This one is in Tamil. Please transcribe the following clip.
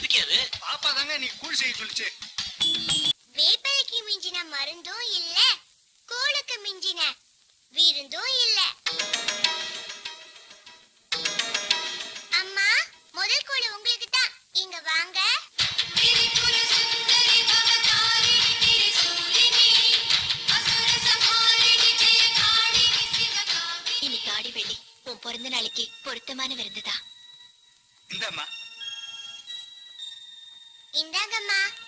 பாப்பா தாங்க நீ கூழ் செய்ய சொல்லிச்சு. வேப்பிலைக்கு மிஞ்சின மருந்தும் இல்ல கூழுக்கு மிஞ்சின விருந்தும் இல்ல. அம்மா முதல் கூழு உங்களுக்கு தான் இங்க வாங்க. இன்னைக்கு ஆடி வெள்ளி. உன் பிறந்த நாளைக்கு பொருத்தமான விருந்துதான். இந்தாம்மா. 你在干嘛